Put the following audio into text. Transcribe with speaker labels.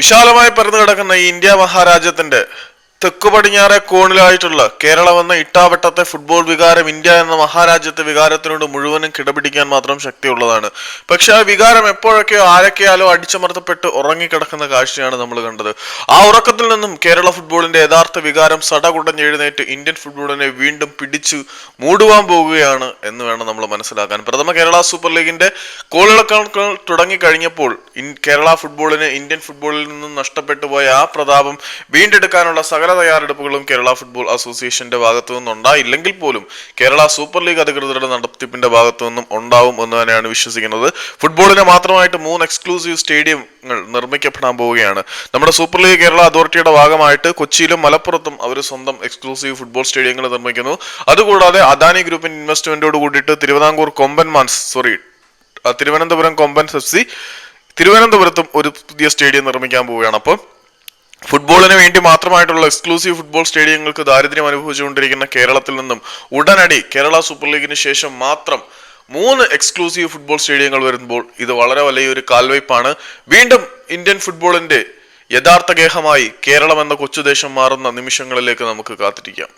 Speaker 1: വിശാലമായി പരന്നു കിടക്കുന്ന ഈ ഇന്ത്യ മഹാരാജ്യത്തിന്റെ തെക്കു പടിഞ്ഞാറെ കോണിലായിട്ടുള്ള കേരളം എന്ന ഇട്ടാവട്ടത്തെ ഫുട്ബോൾ വികാരം ഇന്ത്യ എന്ന മഹാരാജ്യത്തെ വികാരത്തിനോട് മുഴുവനും കിടപിടിക്കാൻ മാത്രം ശക്തിയുള്ളതാണ്. പക്ഷെ ആ വികാരം എപ്പോഴൊക്കെയോ ആരൊക്കെയാലോ അടിച്ചമർത്തപ്പെട്ട് ഉറങ്ങിക്കിടക്കുന്ന കാഴ്ചയാണ് നമ്മൾ കണ്ടത്. ആ ഉറക്കത്തിൽ നിന്നും കേരള ഫുട്ബോളിന്റെ യഥാർത്ഥ വികാരം സടകുടഞ്ഞെഴുന്നേറ്റ് ഇന്ത്യൻ ഫുട്ബോളിനെ വീണ്ടും പിടിച്ചു മൂടുവാൻ പോകുകയാണ് എന്ന് വേണം നമ്മൾ മനസ്സിലാക്കാൻ. പ്രഥമ കേരള സൂപ്പർ ലീഗിന്റെ കോളിളക്കങ്ങൾ തുടങ്ങിക്കഴിഞ്ഞപ്പോൾ കേരള ഫുട്ബോളിന് ഇന്ത്യൻ ഫുട്ബോളിൽ നിന്നും നഷ്ടപ്പെട്ടു പോയ ആ പ്രതാപം വീണ്ടെടുക്കാനുള്ള സകല തയ്യാറെടുപ്പുകളും കേരള ഫുട്ബോൾ അസോസിയേഷന്റെ ഭാഗത്തു നിന്നും ഉണ്ടായില്ലെങ്കിൽ പോലും കേരള സൂപ്പർ ലീഗ് അധികൃതരുടെ നടത്തിപ്പിന്റെ ഭാഗത്തു നിന്നും ഉണ്ടാവും എന്ന് തന്നെയാണ് വിശ്വസിക്കുന്നത്. ഫുട്ബോളിന് മാത്രമായിട്ട് മൂന്ന് എക്സ്ക്ലൂസീവ് സ്റ്റേഡിയങ്ങൾ നിർമ്മിക്കപ്പെടാൻ പോവുകയാണ്. നമ്മുടെ സൂപ്പർ ലീഗ് കേരള അതോറിറ്റിയുടെ ഭാഗമായിട്ട് കൊച്ചിയിലും മലപ്പുറത്തും അവർ സ്വന്തം എക്സ്ക്ലൂസീവ് ഫുട്ബോൾ സ്റ്റേഡിയങ്ങൾ നിർമ്മിക്കുന്നു. അതുകൂടാതെ അദാനി ഗ്രൂപ്പിന്റെ ഇൻവെസ്റ്റ്മെന്റോട് കൂടിയിട്ട് Thiruvithamkoor Komban man's sorry Thiruvananthapuram Kombans F C തിരുവനന്തപുരത്തും ഒരു പുതിയ സ്റ്റേഡിയം നിർമ്മിക്കാൻ പോവുകയാണ്. അപ്പോൾ ഫുട്ബോളിന് വേണ്ടി മാത്രമായിട്ടുള്ള എക്സ്ക്ലൂസീവ് ഫുട്ബോൾ സ്റ്റേഡിയങ്ങൾക്ക് ദാരിദ്ര്യം അനുഭവിച്ചുകൊണ്ടിരിക്കുന്ന കേരളത്തിൽ നിന്നും ഉടനടി കേരള സൂപ്പർ ലീഗിന് ശേഷം മാത്രം മൂന്ന് എക്സ്ക്ലൂസീവ് ഫുട്ബോൾ സ്റ്റേഡിയങ്ങൾ വരുമ്പോൾ ഇത് വളരെ വലിയൊരു കാൽവയ്പാണ് വീണ്ടും ഇന്ത്യൻ ഫുട്ബോളിന്റെ യഥാർത്ഥ ഗേഹമായി കേരളം എന്ന കൊച്ചുദേശം മാറുന്ന നിമിഷങ്ങളിലേക്ക് നമുക്ക് കാത്തിരിക്കാം.